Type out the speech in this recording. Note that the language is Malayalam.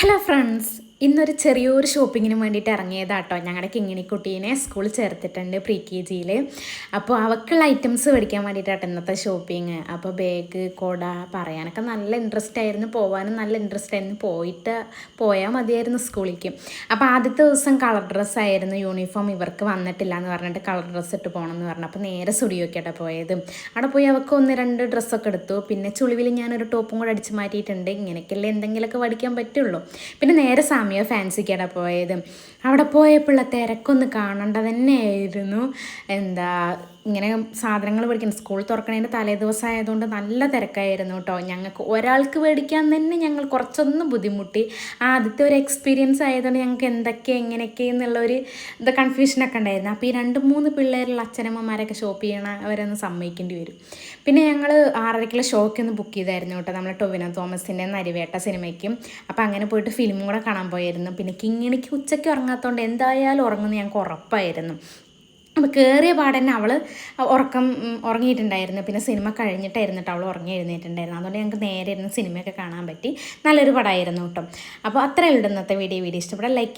ഹലോ ഫ്രണ്ട്സ് ഇന്നൊരു ചെറിയൊരു ഷോപ്പിങ്ങിന് വേണ്ടിയിട്ട് ഇറങ്ങിയതാട്ടോ. ഞങ്ങളുടെ കിങ്ങിണിക്കുട്ടീനെ സ്കൂളിൽ ചേർത്തിട്ടുണ്ട് പ്രീ കെ ജിയിൽ അപ്പോൾ അവൾക്കുള്ള ഐറ്റംസ് മേടിക്കാൻ വേണ്ടിയിട്ടാട്ടോ ഇന്നത്തെ ഷോപ്പിങ് അപ്പോൾ ബാഗ് കൊട പറയാനൊക്കെ നല്ല ഇൻട്രസ്റ്റ് ആയിരുന്നു. പോകാനും നല്ല ഇൻട്രസ്റ്റ് ആയിരുന്നു. പോയിട്ട് പോയാൽ മതിയായിരുന്നു സ്കൂളിലേക്ക് അപ്പോൾ ആദ്യത്തെ ദിവസം കളർ ഡ്രസ്സ് ആയിരുന്നു. യൂണിഫോം ഇവർക്ക് വന്നിട്ടില്ല എന്ന് പറഞ്ഞിട്ട് കളർ ഡ്രസ്സ് ഇട്ട് പോകണം എന്ന് പറഞ്ഞു. അപ്പോൾ നേരെ സ്റ്റുഡിയോക്കാട്ടോ പോയത്. അവിടെ പോയി അവൾക്ക് ഒന്ന് രണ്ട് ഡ്രസ്സൊക്കെ എടുത്തു. പിന്നെ ചുളിവിൽ ഞാനൊരു ടോപ്പും കൂടെ അടിച്ച് മാറ്റിയിട്ടുണ്ട്. ഇങ്ങനെയൊക്കെയല്ലേ എന്തെങ്കിലുമൊക്കെ പഠിക്കാൻ പറ്റുള്ളൂ. പിന്നെ നേരെ സാമിയ ഫാൻസിക്കാണ് പോയത്. അവിടെ പോയപ്പോഴുള്ള തിരക്കൊന്ന് കാണേണ്ട തന്നെയായിരുന്നു എന്താ ഇങ്ങനെ സാധനങ്ങൾ മേടിക്കണം സ്കൂൾ തുറക്കണതിന്റെ തലേ ദിവസം ആയതുകൊണ്ട് നല്ല തിരക്കായിരുന്നു കേട്ടോ. ഞങ്ങൾക്ക് ഒരാൾക്ക് മേടിക്കാൻ തന്നെ ഞങ്ങൾ കുറച്ചൊന്നും ബുദ്ധിമുട്ടി. ആദ്യത്തെ ഒരു എക്സ്പീരിയൻസ് ആയതുകൊണ്ട് ഞങ്ങൾക്ക് എന്തൊക്കെ എങ്ങനെയൊക്കെ എന്നുള്ളൊരു ഇത് കൺഫ്യൂഷനൊക്കെ ഉണ്ടായിരുന്നു. അപ്പോൾ ഈ രണ്ട് മൂന്ന് പിള്ളേരുള്ള അച്ഛനമ്മമാരൊക്കെ ഷോപ്പ് ചെയ്യണ അവരൊന്ന് സമ്മതിക്കേണ്ടി വരും. പിന്നെ ഞങ്ങൾ ആറരയ്ക്കുള്ള ഷോയ്ക്ക് ഒന്ന് ബുക്ക് ചെയ്തായിരുന്നു കേട്ടോ. നമ്മൾ ടൊവിനോ തോമസിന്റെ നരിവേട്ട സിനിമയ്ക്കും. അപ്പോൾ അങ്ങനെ പോയിട്ട് ഫിലിമും കൂടെ കാണാൻ പോയായിരുന്നു. പിന്നെ കിങ്ങിണിക്ക് ഉച്ചയ്ക്ക് ഉറങ്ങാത്തതുകൊണ്ട് എന്തായാലും ഉറങ്ങുന്ന ഞങ്ങൾക്ക് ഉറപ്പായിരുന്നു. അപ്പോൾ കയറിയ പാടന്നെ അവൾ ഉറക്കം ഉറങ്ങിയിട്ടുണ്ടായിരുന്നു. പിന്നെ സിനിമ കഴിഞ്ഞിട്ടായിരുന്നു കേട്ടോ അവൾ ഉറങ്ങി എഴുന്നേറ്റുണ്ടായിരുന്നു അതുകൊണ്ട് ഞങ്ങൾക്ക് നേരെ ഇരുന്ന് സിനിമയൊക്കെ കാണാൻ പറ്റി. നല്ലൊരു പടമായിരുന്നു കേട്ടോ. അപ്പോൾ അത്രയേ ഉള്ളൂ ഇന്നത്തെ വീഡിയോ. വീഡിയോ ഇഷ്ടപ്പെടാൻ ലൈക്ക്